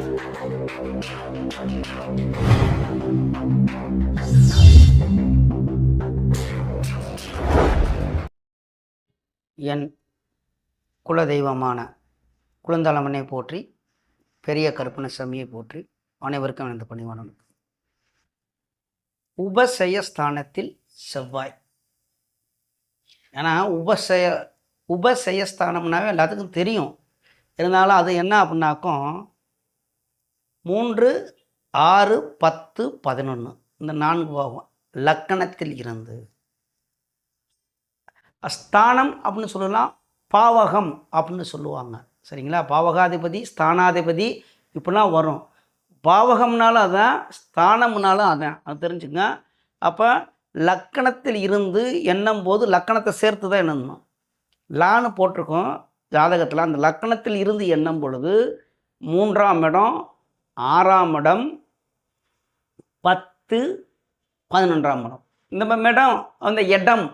என் குலதெய்வமான குழந்தளமனை போற்றி பெரிய கருப்பண சாமியை போற்றி அனைவருக்கும் எனது பணிவான உபசயஸ்தானத்தில் செவ்வாய். ஏன்னா உபசய உபசயஸ்தானம்னாவே எல்லாத்துக்கும் தெரியும். இருந்தாலும் அது என்ன அப்படின்னாக்கும் மூன்று ஆறு பத்து பதினொன்று இந்த நான்கு பாவம் லக்கணத்தில் இருந்து. ஸ்தானம் அப்படின்னு சொல்லலாம் பாவகம் அப்படின்னு சொல்லுவாங்க. சரிங்களா? பாவகாதிபதி ஸ்தானாதிபதி இப்படிலாம் வரும். பாவகம்னாலும் அதான் ஸ்தானம்னாலும் அதான். அது தெரிஞ்சுங்க. அப்போ லக்கணத்தில் இருந்து எண்ணும் போது லக்கணத்தை சேர்த்து தான் எண்ணணும். லான்னு போட்டிருக்கோம் ஜாதகத்தில். அந்த லக்கணத்தில் இருந்து எண்ணும் பொழுது மூன்றாம் இடம் ஆறாம் இடம் பத்து பதினொன்றாம் இடம். இந்த மாதிரி இடம் அந்த இடம்.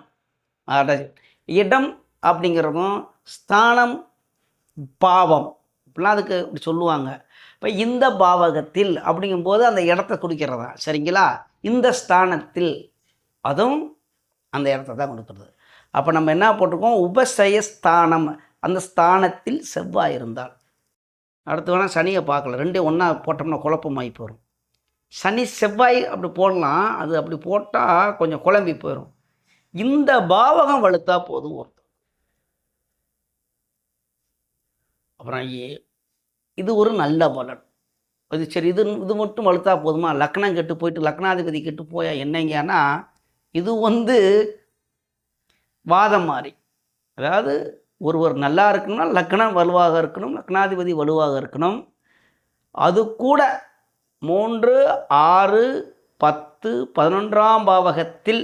இடம் அப்படிங்கிறதும் ஸ்தானம் பாவம். இப்படிலாம் அதுக்கு இப்படி சொல்லுவாங்க. இப்போ இந்த பாவகத்தில் அப்படிங்கும்போது அந்த இடத்த குடிக்கிறதா சரிங்களா? இந்த ஸ்தானத்தில் அதுவும் அந்த இடத்த தான் கொடுக்குறது. அப்போ நம்ம என்ன போட்டிருக்கோம்? உபசய ஸ்தானம். அந்த ஸ்தானத்தில் செவ்வாய் இருந்தால். அடுத்து வேணால் சனியை பார்க்கலாம் ரெண்டே ஒன்றா போட்டோம்னா குழப்பமாகி போயிடும் சனி செவ்வாய் அப்படி போடலாம். அது அப்படி போட்டால் கொஞ்சம் குழம்பி போயிடும் இந்த பாவகம் வலுத்தா போதும் ஒருத்தர் அப்புறம் ஏ- இது ஒரு நல்ல பலன். அது சரி இது இது மட்டும் வலுத்தா போதுமா? லக்னம் கெட்டு போயிட்டு லக்னாதிபதி கெட்டு போயா என்னங்கன்னா இது வந்து வாதம் மாதிரி அதாவது ஒருவர் நல்லா இருக்கணும்னா லக்னம் வலுவாக இருக்கணும் லக்னாதிபதி வலுவாக இருக்கணும். அது கூட மூன்று ஆறு பத்து பதினொன்றாம் பாவகத்தில்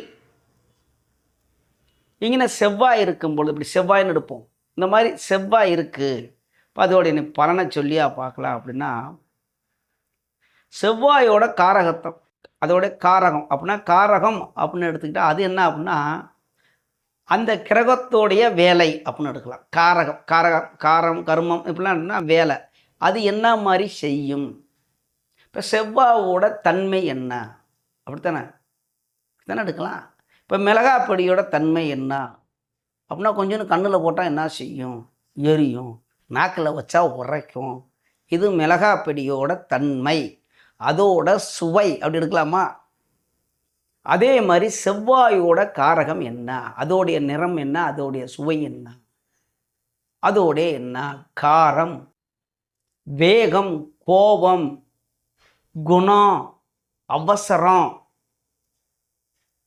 இங்கே செவ்வாய் இருக்கும் பொழுது இப்படி செவ்வாய்னு எடுப்போம். இந்த மாதிரி செவ்வாய் இருக்குது இப்போ அதோடைய நீ பலனை சொல்லியா பார்க்கலாம் அப்படின்னா செவ்வாயோட காரகத்தம் அதோடைய காரகம். அப்படின்னா காரகம் அப்படின்னு எடுத்துக்கிட்டால் அது என்ன அப்படின்னா அந்த கிரகத்தோடைய வேலை அப்படின்னு எடுக்கலாம். காரகம் காரகம் காரம் கர்மம் இப்படிலாம் என்னன்னா வேலை. அது என்ன மாதிரி செய்யும்? இப்போ செவ்வாவோட தன்மை என்ன? அப்படித்தானே? தானே எடுக்கலாம். இப்போ மிளகாப்பொடியோட தன்மை என்ன? அப்படின்னா கொஞ்சோண்டு கண்ணில் போட்டால் என்ன செய்யும்? எரியும். நாக்கில் வச்சா உரைக்கும். இது மிளகாப்பொடியோட தன்மை. அதோட சுவை அப்படி எடுக்கலாமா? அதே மாதிரி செவ்வாயோட காரகம் என்ன? அதோடைய நிறம் என்ன? அதோடைய சுவை என்ன? அதோடைய என்ன? காரம் வேகம் கோபம் குணம் அவசரம்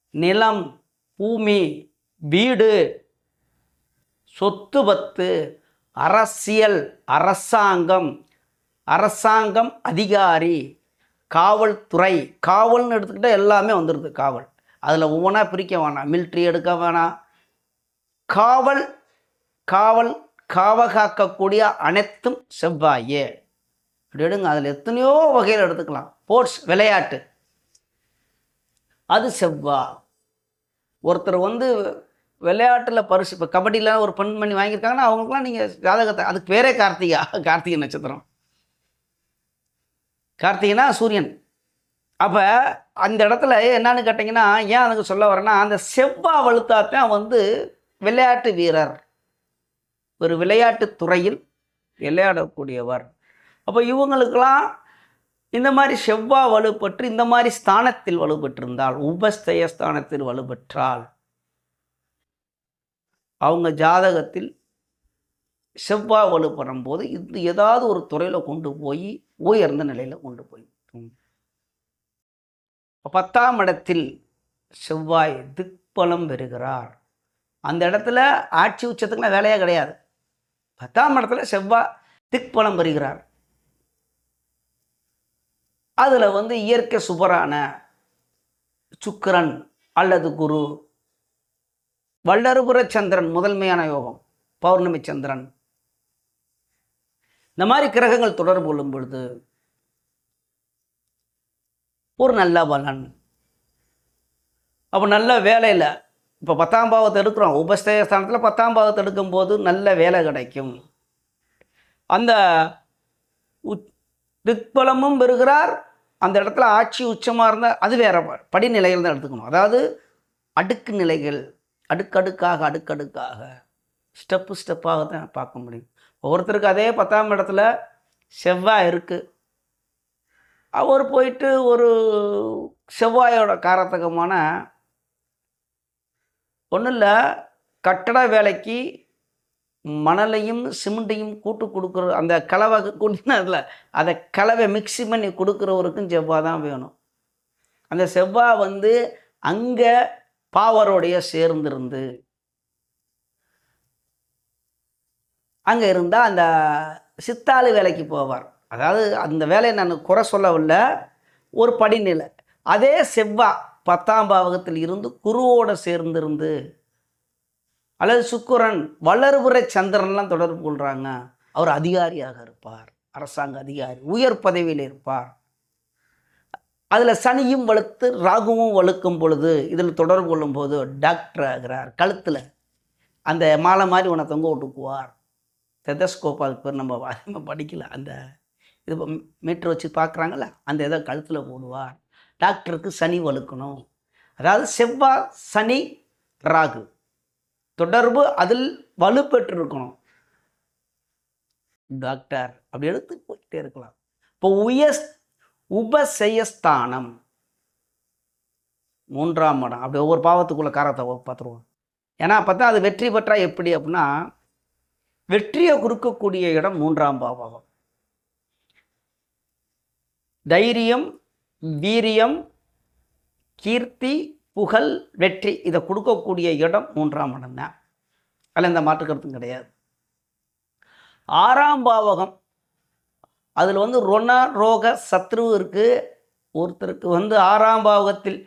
நிலம் பூமி வீடு சொத்து பத்து அரசியல் அரசாங்கம் அரசாங்கம் அதிகாரி காவல்துறை காவல்னு எடுத்துக்கிட்டால் எல்லாமே வந்துடுது காவல். அதில் ஒவ்வொன்றா பிரிக்க வேணாம். மிலிட்ரி எடுக்க வேணாம். காவல் காவல் காவகாக்கக்கூடிய அனைத்தும் செவ்வாயே. அப்படி எடுங்க. அதில் எத்தனையோ வகையில் எடுத்துக்கலாம். ஸ்போர்ட்ஸ் விளையாட்டு. அது செவ்வா. ஒருத்தர் வந்து விளையாட்டில் பரிசு இப்போ கபடியில் ஒரு பெண்மணி வாங்கியிருக்காங்கன்னா அவங்களுக்குலாம் நீங்கள் ஜாதகத்தை அதுக்கு பேரே கார்த்திகா கார்த்திகை நட்சத்திரம். கார்த்திகைனா சூரியன். அப்போ அந்த இடத்துல என்னன்னு கேட்டிங்கன்னா ஏன் அதுக்கு சொல்ல வரேன்னா அந்த செவ்வா வலுத்தாத்தான் வந்து விளையாட்டு வீரர். ஒரு விளையாட்டு துறையில் விளையாடக்கூடியவர். அப்போ இவங்களுக்கெல்லாம் இந்த மாதிரி செவ்வா வலுப்பற்று இந்த மாதிரி ஸ்தானத்தில் வலுப்பெற்றிருந்தால் உபஸ்தய ஸ்தானத்தில் வலுப்பெற்றால் அவங்க ஜாதகத்தில் செவ்வாய் வலு போது இது ஏதாவது ஒரு துறையில் கொண்டு போய் உயர்ந்த நிலையில் கொண்டு போய் பத்தாம் இடத்தில் செவ்வாய் திக்பலம் பெறுகிறார். அந்த இடத்துல ஆட்சி உச்சத்துக்குலாம் வேலையே கிடையாது. பத்தாம் இடத்துல செவ்வாய் திக்பலம் பெறுகிறார். அதில் வந்து இயற்கை சுபரான சுக்கிரன் அல்லது குரு வல்லறுபுற சந்திரன் முதன்மையான யோகம் பௌர்ணமி சந்திரன் இந்த மாதிரி கிரகங்கள் தொடர்பு கொள்ளும் பொழுது ஒரு நல்ல பலன். அப்போ நல்ல வேலையில் இப்போ பத்தாம் பாவத்தை எடுக்கிறோம். உபஸ்தேகஸ்தானத்தில் பத்தாம் பாவத்தை எடுக்கும்போது நல்ல வேலை கிடைக்கும். அந்த உச்- திக்பலமும் பெறுகிறார். அந்த இடத்துல ஆட்சி உச்சமாக இருந்தால் அது வேற படிநிலைகள் தான் எடுத்துக்கணும். அதாவது அடுக்கு நிலைகள் அடுக்கடுக்காக அடுக்கடுக்காக ஸ்டெப்பு ஸ்டெப்பாக தான் பார்க்க முடியும். ஒவ்வொருத்தருக்கு அதே பத்தாம் இடத்துல செவ்வாய் இருக்குது அவர் போயிட்டு ஒரு செவ்வாயோட காரத்தகமான ஒன்றும் இல்லை கட்டட வேலைக்கு மணலையும் சிமெண்ட்டையும் கூட்டு கொடுக்குற அந்த கலவை கூட்டினதில் அதை கலவை மிக்ஸி பண்ணி கொடுக்குறவருக்கும் செவ்வாய் தான் வேணும். அந்த செவ்வாய் வந்து அங்கே பாவரோடைய சேர்ந்திருந்து அங்கே இருந்தால் அந்த சித்தாளு வேலைக்கு போவார். அதாவது அந்த வேலையை நான் குறை சொல்லவில்லை ஒரு படிநிலை. அதே செவ்வா பத்தாம் பாவகத்தில் இருந்து குருவோடு சேர்ந்திருந்து அல்லது சுக்குரன் வளர்புற சந்திரன்லாம் தொடர்பு கொள்கிறாங்க அவர் அதிகாரியாக இருப்பார் அரசாங்க அதிகாரி உயர் பதவியில் இருப்பார். அதில் சனியும் வலுத்து ராகுவும் வலுக்கும் பொழுது இதில் தொடர்பு கொள்ளும் போது டாக்டர் ஆகிறார். கழுத்தில் அந்த மாலை மாதிரி உன தொங்க விட்டுக்குவார் டெதஸ்கோப் அதுக்கு பேர் நம்ம அதிகமாக படிக்கல. அந்த இது மீட்டர் வச்சு பார்க்குறாங்கல்ல அந்த இதை கழுத்தில் போடுவார். டாக்டருக்கு சனி வலுக்கணும். அதாவது செவ்வாய் சனி ராகு. தொடர்பு அதில் வலு பெற்றிருக்கணும். டாக்டர் அப்படி எடுத்து போயிட்டே இருக்கலாம். இப்போ உயஸ் உபசெயஸ்தானம். மூன்றாம் இடம். அப்படி ஒவ்வொரு பாவத்துக்குள்ள காரத்தை பார்த்துருவோம். ஏன்னா பார்த்தா அது வெற்றி பெற்றா எப்படி அப்படின்னா வெற்றியை கொடுக்கக்கூடிய இடம் மூன்றாம் பாவகம். தைரியம் வீரியம் கீர்த்தி புகழ் வெற்றி இதை கொடுக்கக்கூடிய இடம் மூன்றாம் இடம் தான் அதில் எந்த மாற்றுக்கருத்தும் கிடையாது. ஆறாம் பாவகம். அதில் வந்து ரொண ரோக சத்ரு இருக்குது ஒருத்தருக்கு வந்து ஆறாம் பாவகத்தில்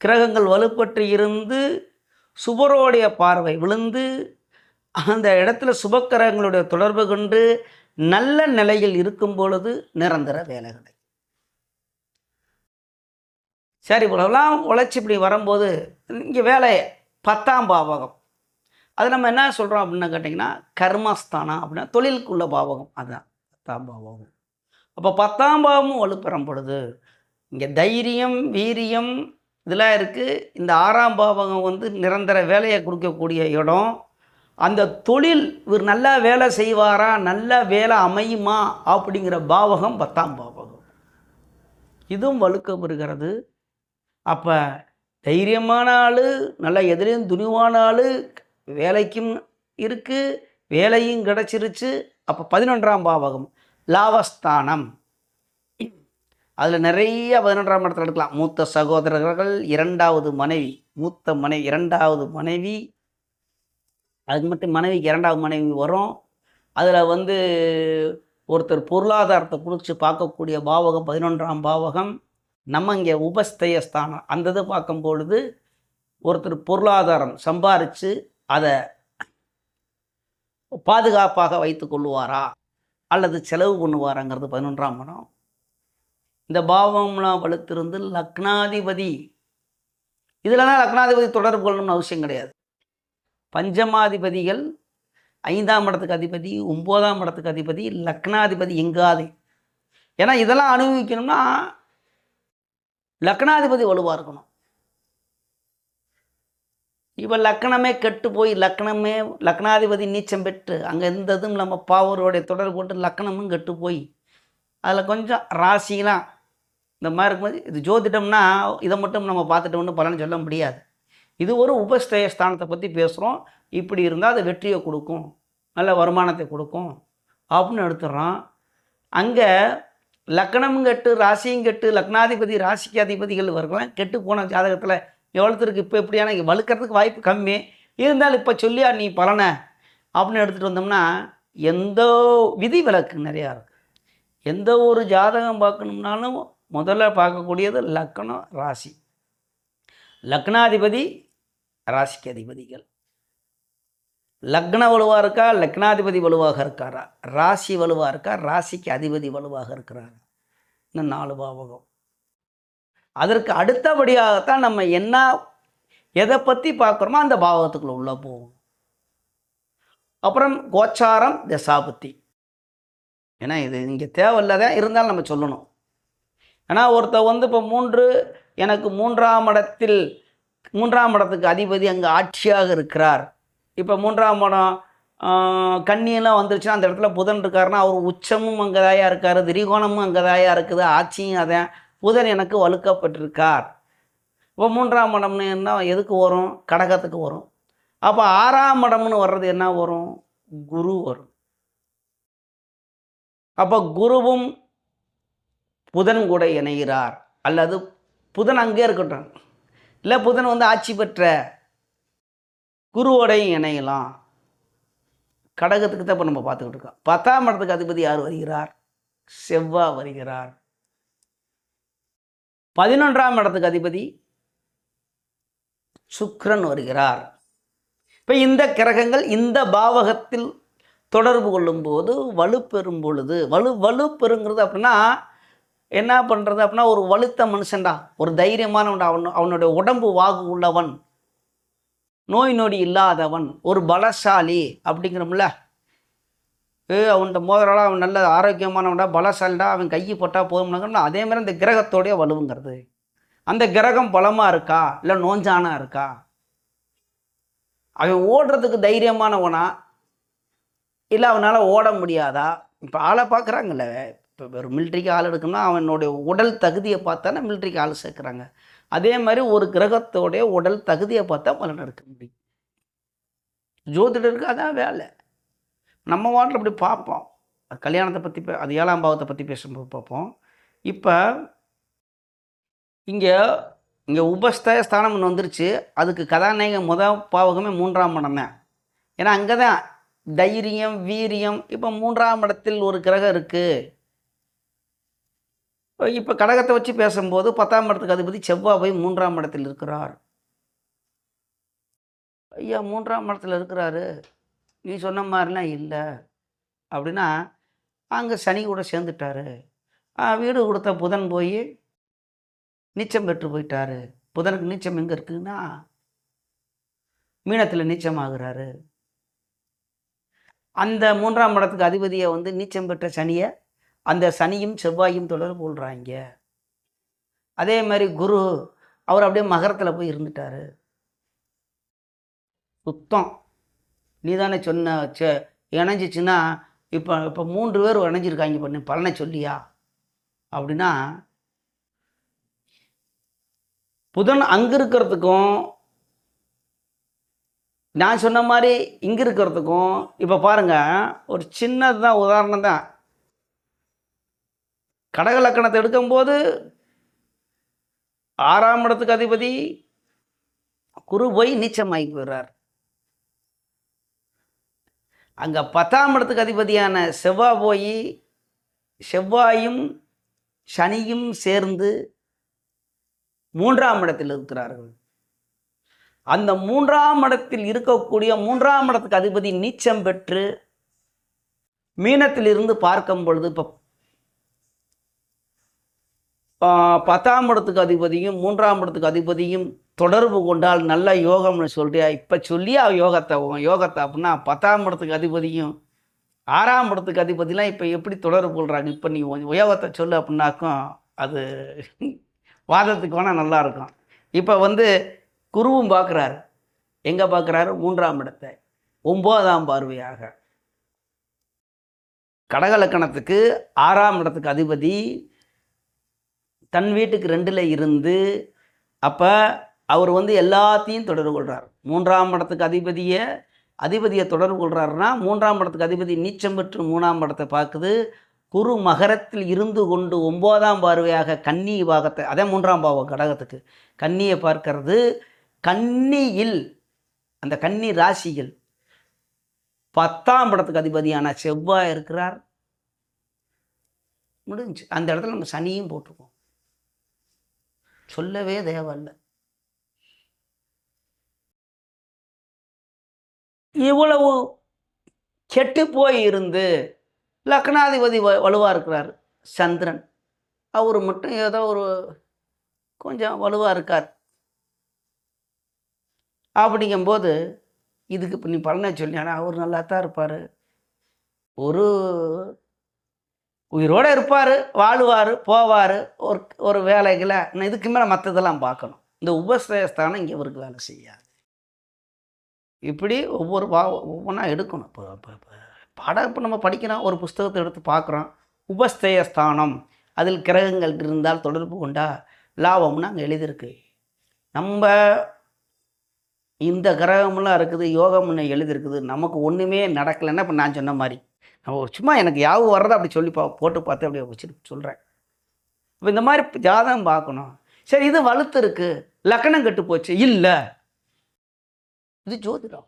கிரகங்கள் வலுப்பட்டு இருந்து சுபரோடைய பார்வை விழுந்து அந்த இடத்துல சுபக்கிரகங்களுடைய தொடர்பு கொண்டு நல்ல நிலையில் இருக்கும் பொழுது நிரந்தர வேலை கிடைக்கும். சரி இவ்வளோலாம் உழைச்சி இப்படி வரும்போது இங்கே வேலை பத்தாம் பாவகம். அது நம்ம என்ன சொல்கிறோம் அப்படின்னு கேட்டிங்கன்னா கர்மஸ்தானம் அப்படின்னா தொழிலுக்குள்ள பாவகம். அதுதான் பத்தாம் பாவகம். அப்போ பத்தாம் பாவமும் வலுப்பெறும் பொழுது இங்கே தைரியம் வீரியம் இதெல்லாம் இருக்குது இந்த ஆறாம் பாவகம் வந்து நிரந்தர வேலையை கொடுக்கக்கூடிய இடம். அந்த தொழில் இவர் நல்லா வேலை செய்வாரா நல்ல வேலை அமையுமா அப்படிங்கிற பாவகம் பத்தாம் பாவகம். இதுவும் வலுக்க அப்போ தைரியமான ஆள் நல்லா எதிரையும் துணிவான ஆள் வேலைக்கும் இருக்குது வேலையும் கிடச்சிருச்சு. அப்போ பதினொன்றாம் பாவகம் லாவஸ்தானம் அதில் நிறைய பதினொன்றாம் இடத்துல எடுக்கலாம். மூத்த சகோதரர்கள் இரண்டாவது மனைவி மூத்த மனைவி இரண்டாவது மனைவி அதுக்கு மட்டும் மனைவிக்கு இரண்டாவது மனைவி வரும் அதில் வந்து ஒருத்தர் பொருளாதாரத்தை குறித்து பார்க்கக்கூடிய பாவகம் பதினொன்றாம் பாவகம் நம்ம இங்கே உபஸ்தயஸ்தானம். அந்த இதை பார்க்கும் பொழுது ஒருத்தர் பொருளாதாரம் சம்பாரித்து அதை பாதுகாப்பாக வைத்து கொள்வாரா அல்லது செலவு பண்ணுவாராங்கிறது பதினொன்றாம் மனம். இந்த பாவம்லாம் வலுத்திருந்து லக்னாதிபதி. இதில் தான் லக்னாதிபதி தொடர்பு கொள்ளணும்னு அவசியம் கிடையாது. பஞ்சமாதிபதிகள் ஐந்தாம் இடத்துக்கு அதிபதி ஒம்போதாம் இடத்துக்கு அதிபதி லக்னாதிபதி எங்காது. ஏன்னா இதெல்லாம் அனுபவிக்கணும்னா லக்னாதிபதி வலுவாக இருக்கணும். இப்போ லக்னமே கெட்டு போய் லக்னமே லக்னாதிபதி நீச்சம் பெற்று அங்கே இருந்ததும் நம்ம பாவரோடைய தொடர்பு கொண்டு லக்னமும் கெட்டு போய் அதில் கொஞ்சம் ராசிலாம் இந்த மாதிரி இருக்கும்போது இது ஜோதிடம்னா இதை மட்டும் நம்ம பார்த்துட்டோம்னு பலன் சொல்ல முடியாது. இது ஒரு உபஸ்தய ஸ்தானத்தை பற்றி பேசுகிறோம் இப்படி இருந்தால் அது வெற்றியை கொடுக்கும். நல்ல வருமானத்தை கொடுக்கும். அப்படின்னு எடுத்துடுறோம் அங்கே லக்னமும் கெட்டு ராசியும் கெட்டு லக்னாதிபதி ராசிக்கு அதிபதிகள் இவர்கள்லாம் கெட்டு போன ஜாதகத்தில் எவ்வளோத்திற்கு இப்போ எப்படியான இங்கே வலுக்கிறதுக்கு வாய்ப்பு கம்மி. இருந்தாலும் இப்போ சொல்லியா நீ பலனை? அப்படின்னு எடுத்துகிட்டு வந்தோம்னா எந்த விதி விலக்கு நிறையா இருக்குது எந்த ஒரு ஜாதகம் பார்க்கணும்னாலும் முதல்ல பார்க்கக்கூடியது லக்னம் ராசி. லக்னாதிபதி ராசிக்கு அதிபதிகள். லக்ன வலுவாக இருக்கா? லக்னாதிபதி வலுவாக இருக்காரா? ராசி வலுவாக இருக்கா? ராசிக்கு அதிபதி வலுவாக இருக்கிறாரா? இன்னும் நாலு பாவகம். அதற்கு அடுத்தபடியாகத்தான் நம்ம என்ன எதை பற்றி பார்க்குறோமோ அந்த பாவகத்துக்குள்ள உள்ளே போவோம். அப்புறம் கோச்சாரம் தசாபத்தி. ஏன்னா இது இங்கே தேவையில்லாதான் இருந்தாலும் நம்ம சொல்லணும். ஏன்னா ஒருத்தர் வந்து இப்போ மூன்று எனக்கு மூன்றாம் இடத்தில் மூன்றாம் இடத்துக்கு அதிபதி அங்கே ஆட்சியாக இருக்கிறார். இப்போ மூன்றாம் இடம் கண்ணியெல்லாம் வந்துருச்சுன்னா அந்த இடத்துல புதன் இருக்காருன்னா அவர் உச்சமும் அங்கே தாயாக இருக்கார் திரிகோணமும் அங்கே தாயாக இருக்குது ஆட்சியும் அதான் புதன் எனக்கு வலுக்கப்பட்டிருக்கார். இப்போ மூன்றாம் இடம்னு என்ன எதுக்கு வரும்? கடகத்துக்கு வரும். அப்போ ஆறாம் இடம்னு வர்றது என்ன வரும்? குரு வரும். அப்போ குருவும் புதன் கூட இணைகிறார். அல்லது புதன் அங்கே இருக்கட்டும். இல்லை புதன் வந்து ஆட்சி பெற்ற குருவோடையும் இணையலாம். கடகத்துக்கு தான் இப்போ நம்ம பார்த்துக்கிட்டு இருக்கோம். பத்தாம் இடத்துக்கு அதிபதி யார் வருகிறார்? செவ்வா வருகிறார். பதினொன்றாம் இடத்துக்கு அதிபதி சுக்ரன் வருகிறார். இப்போ இந்த கிரகங்கள் இந்த பாவகத்தில் தொடர்பு கொள்ளும்போது வலுப்பெறும் பொழுது வலு வலுப்பெறுங்கிறது அப்படின்னா என்ன பண்ணுறது அப்படின்னா ஒரு வலுத்த மனுஷன்டா ஒரு தைரியமானவன்டா அவன் அவனுடைய உடம்பு வாகு உள்ளவன். நோய் நொடி இல்லாதவன் ஒரு பலசாலி அப்படிங்கிறோம்ல. ஏ அவன்கிட்ட மோதிரால அவன் நல்ல ஆரோக்கியமானவன்டா பலசாலிடா அவன் கையை போட்டால் போதும்னாங்கன்னா அதே மாதிரி அந்த கிரகத்தோடைய வலுவுங்கிறது. அந்த கிரகம் பலமாக இருக்கா? இல்லை நோஞ்சானா இருக்கா? அவன் ஓடுறதுக்கு தைரியமானவனா? இல்லை அவனால் ஓட முடியாதா? இப்போ ஆளை பார்க்குறாங்கல்ல இப்போ வெறும் மிலிட்ரிக்கு ஆள் எடுக்கணும்னா அவனுடைய உடல் தகுதியை பார்த்தானே மிலிட்ரிக்கு ஆள் சேர்க்குறாங்க. அதே மாதிரி ஒரு கிரகத்தோடைய உடல் தகுதியை பார்த்தா பலன் எடுக்க முடியும். ஜோதிடருக்கு அதான் வேலை. நம்ம வாட்டில் அப்படி பார்ப்போம். கல்யாணத்தை பற்றி பே அது ஏழாம் பாவத்தை பற்றி பேசும்போது பார்ப்போம். இப்போ இங்கே இங்கே உபஸ்தாய ஸ்தானம் ஒன்று வந்துருச்சு. அதுக்கு கதாநாயகன் முத பாவகமே மூன்றாம் இடம் தான் ஏன்னா அங்கே தான் தைரியம் வீரியம் இப்போ மூன்றாம் இடத்தில் ஒரு கிரகம் இருக்குது இப்போ கடகத்தை வச்சு பேசும்போது பத்தாம் இடத்துக்கு அதிபதி செவ்வாய் போய் மூன்றாம் இடத்தில் இருக்கிறார். ஐயா மூன்றாம் இடத்துல இருக்கிறாரு. நீ சொன்ன மாதிரிலாம் இல்லை. அப்படின்னா அங்கே சனி கூட சேர்ந்துட்டாரு. வீடு கொடுத்த புதன் போய் நீச்சம் பெற்று போயிட்டாரு. புதனுக்கு நீச்சம் எங்கே இருக்குன்னா மீனத்தில் நீச்சம் ஆகுறாரு. அந்த மூன்றாம் இடத்துக்கு அதிபதியை வந்து நீச்சம் பெற்ற சனியை அந்த சனியும் செவ்வாயும் தொடர் போடுறாங்க அதே மாதிரி குரு அவர் அப்படியே மகரத்தில் போய் இருந்துட்டாரு. சுத்தம். நீ தானே சொன்ன சே இணைஞ்சிச்சுன்னா இப்போ இப்போ மூன்று பேர் இணைஞ்சிருக்காங்க பண்ணு பலனை சொல்லியா? அப்படின்னா புதன் அங்கே இருக்கிறதுக்கும் நான் சொன்ன மாதிரி இங்கே இருக்கிறதுக்கும் இப்போ பாருங்க ஒரு சின்னது தான் உதாரணம் தான் கடக லக்கணத்தை எடுக்கும்போது ஆறாம் இடத்துக்கு அதிபதி குரு போய் நீச்சமாகி போயிடுறார். அங்கே பத்தாம் இடத்துக்கு அதிபதியான செவ்வாய் போய் செவ்வாயும் சனியும் சேர்ந்து மூன்றாம் இடத்தில் இருக்கிறார்கள். அந்த மூன்றாம் இடத்தில் இருக்கக்கூடிய மூன்றாம் இடத்துக்கு அதிபதி நீச்சம் பெற்று மீனத்திலிருந்து பார்க்கும் பொழுது இப்போ பத்தாம் இடத்துக்கு அதிபதியும் மூன்றாம் இடத்துக்கு அதிபதியும் தொடர்பு கொண்டால் நல்ல யோகம்னு சொல்றியா? இப்போ சொல்லியா யோகத்தை யோகத்தை அப்படின்னா பத்தாம் இடத்துக்கு அதிபதியும் ஆறாம் இடத்துக்கு அதிபதிலாம் இப்போ எப்படி தொடர்பு கொள்கிறாங்க இப்போ நீ உயோகத்தை சொல்லு அப்படின்னாக்கும் அது வாதத்துக்கு வேணால் நல்லாயிருக்கும் இப்போ வந்து குருவும் பார்க்குறாரு எங்கே பார்க்குறாரு மூன்றாம் இடத்தை. ஒம்போதாம் பார்வையாக. கடகலக்கணத்துக்கு ஆறாம் இடத்துக்கு அதிபதி தன் வீட்டுக்கு ரெண்டில் இருந்து அப்போ அவர் வந்து எல்லாத்தையும் தொடர்பு கொள்கிறார் மூன்றாம் படத்துக்கு அதிபதியை அதிபதியை தொடர்பு கொள்கிறாருன்னா மூன்றாம் படத்துக்கு அதிபதி நீச்சம் பெற்று மூணாம் படத்தை பார்க்குது. குரு மகரத்தில் இருந்து கொண்டு ஒம்போதாம் பார்வையாக கன்னி பாகத்தை அதே மூன்றாம் பாவம் கடகத்துக்கு கன்னியை பார்க்கறது. கன்னியில் அந்த கன்னி ராசியில் பத்தாம் படத்துக்கு அதிபதியான செவ்வாய் இருக்கிறார். முடிஞ்சு. அந்த இடத்துல நம்ம சனியும் போட்டிருக்கோம். சொல்லவே தேவையில்ல. இவ்வளவு கெட்டு போய் இருந்து லக்னாதிபதி வ வலுவாக இருக்கிறார் சந்திரன். அவர் மட்டும் ஏதோ ஒரு கொஞ்சம் வலுவாக இருக்கார். அப்படிங்கும்போது இதுக்கு இப்போ நீ பலனை சொல்லி ஆனால் அவர் நல்லா தான் இருப்பார். ஒரு உயிரோடு இருப்பார் வாழுவார் போவார் ஒரு ஒரு வேலைகளை இதுக்கு மேலே மற்றதெல்லாம் பார்க்கணும். இந்த உபஸ்தேஸ்தானம் இங்கே இவருக்கு வேலை செய்யாது. இப்படி ஒவ்வொரு வா ஒவ்வொன்றா எடுக்கணும். இப்போ இப்போ இப்போ இப்போ நம்ம படிக்கிறோம் ஒரு புஸ்தகத்தை எடுத்து பார்க்குறோம். உபஸ்தேயஸ்தானம் அதில் கிரகங்கள் இருந்தால் தொடர்பு கொண்டா லாபம்னு அங்கே எழுதியிருக்கு. நம்ம இந்த கிரகம்லாம் இருக்குது யோகம்னு எழுதியிருக்குது. நமக்கு ஒன்றுமே நடக்கலைன்னா இப்போ நான் சொன்ன மாதிரி. நம்ம ஒரு சும்மா எனக்கு யாவும் வர்றதை அப்படி சொல்லி பா போட்டு பார்த்து அப்படியே வச்சுட்டு சொல்கிறேன் இப்போ இந்த மாதிரி ஜாதகம் பார்க்கணும். சரி இது வலுத்து இருக்கு. லக்கணம் கெட்டு போச்சு. இல்லை. இது ஜோதிடம்.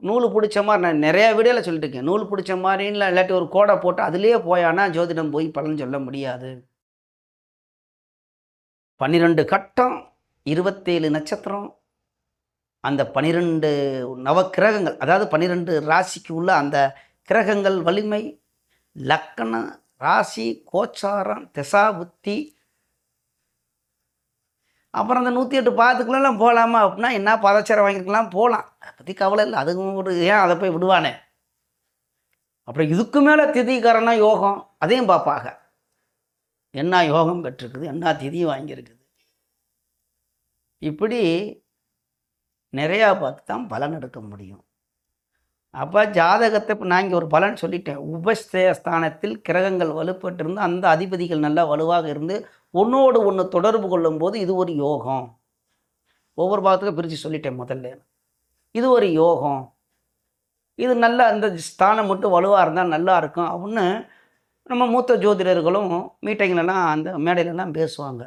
நூல் பிடிச்ச மாதிரி நான் நிறையா வீடியோவில் சொல்லிட்டு இருக்கேன். நூல் பிடிச்ச மாதிரின்னு இல்லாட்டி ஒரு கோடை போட்டு அதுலேயே போயானா ஜோதிடம் போய் பலன் சொல்ல முடியாது. பன்னிரெண்டு கட்டம் இருபத்தேழு நட்சத்திரம் அந்த பனிரெண்டு நவக்கிரகங்கள் அதாவது பன்னிரெண்டு ராசிக்கு உள்ள அந்த கிரகங்கள் வலிமை லக்கண ராசி கோச்சாரம் திசா புத்தி. அப்புறம் அந்த நூற்றி எட்டு பாதத்துக்குள்ளெல்லாம் போகலாமா அப்படின்னா என்ன பதச்சரம் வாங்கியிருக்கலாம்? போகலாம். அதை பற்றி கவலை இல்லை. அதுவும் ஒரு ஏன் அதை போய் விடுவானே? அப்புறம் இதுக்கு மேலே திதிகரணம் யோகம் அதையும் பார்ப்பாங்க. என்ன யோகம் கற்றுருக்குது? என்ன திதி வாங்கியிருக்குது? இப்படி நிறையா பார்த்து தான் பலன் எடுக்க முடியும். அப்போ ஜாதகத்தை இப்போ நான் இங்கே ஒரு பலன் சொல்லிட்டேன். உபஸ்தேஸ்தானத்தில் கிரகங்கள் வலுப்பட்டிருந்து அந்த அதிபதிகள் நல்லா வலுவாக இருந்து ஒன்றோடு ஒன்று தொடர்பு கொள்ளும்போது இது ஒரு யோகம். ஒவ்வொரு பாகத்துக்கும் பிரித்து சொல்லிட்டேன் முதல்ல. இது ஒரு யோகம். இது நல்ல அந்த ஸ்தானம் மட்டும் வலுவாக இருந்தால் நல்லா இருக்கும். அப்படின்னு நம்ம மூத்த ஜோதிடர்களும் மீட்டிங்லலாம் அந்த மேடையிலலாம் பேசுவாங்க.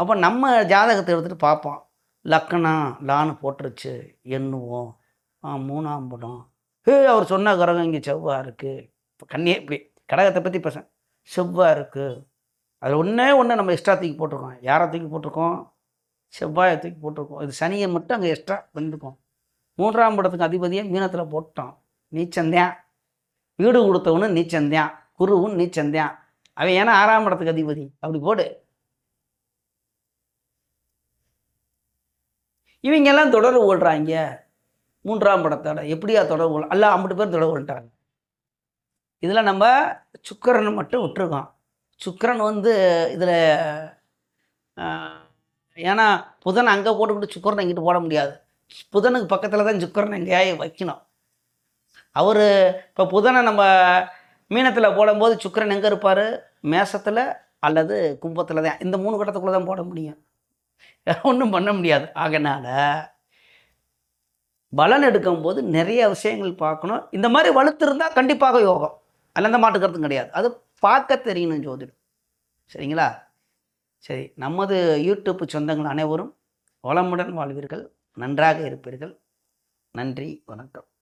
அப்போ நம்ம ஜாதகத்தை எடுத்துகிட்டு பார்ப்போம். லக்கணம் லான்னு போட்டுருச்சு எண்ணுவோம். மூணாம் படம். ஹே அவர் சொன்ன கிரகம் இங்கே செவ்வாய் இருக்குது இப்போ கண்ணியே இப்படி கடகத்தை பற்றி பேச செவ்வாய் இருக்குது அதில் ஒன்றே ஒன்று நம்ம எக்ஸ்ட்ரா தூக்கி போட்டிருக்கோம். யாரை தூக்கி போட்டிருக்கோம்? செவ்வாயை தூக்கி போட்டிருக்கோம். இது சனியை மட்டும் அங்கே எக்ஸ்ட்ரா வந்துருக்கோம் மூன்றாம் படத்துக்கு அதிபதியை மீனத்தில் போட்டோம் நீச்சந்தேன் வீடு கொடுத்தவனும் நீச்சந்தேன் குருவும் நீச்சந்தேன் அவன் ஏன்னா ஆறாம் படத்துக்கு அதிபதி. அப்படி போடு. இவங்கெல்லாம் தொடர்பு கொள்கிறாங்க மூன்றாம் படத்தோட. எப்படியா தொடர்பு கொள்ள அல்ல ஐம்பது பேர் தொடர்பு கொள்றாங்க இதில் நம்ம சுக்கரனை மட்டும் விட்டுருக்கோம். சுக்கரன் வந்து இதில் ஏன்னா புதன் அங்கே போட்டுக்கிட்டு சுக்கரனை இங்கிட்டு போட முடியாது. புதனுக்கு பக்கத்தில் தான் சுக்கரனை எங்கேயாவது வைக்கணும். அவர் இப்போ புதனை நம்ம மீனத்தில் போடும்போது சுக்கரன் எங்கே இருப்பார்? மேசத்தில் அல்லது கும்பத்தில் தான். இந்த மூணு கட்டத்துக்குள்ளே தான் போட முடியும். ஒன்றும் பண்ண முடியாது. ஆகனால பலன் எடுக்கும்போது நிறைய விஷயங்கள் பார்க்கணும். இந்த மாதிரி வலுத்து கண்டிப்பாக யோகம். அதில் அந்த மாட்டுக்கிறதும் கிடையாது. அது பார்க்க தெரியணும் ஜோதிடம். சரிங்களா? சரி நமது யூடியூப் சொந்தங்கள் அனைவரும் வளமுடன் வாழ்வீர்கள். நன்றாக இருப்பீர்கள். நன்றி வணக்கம்.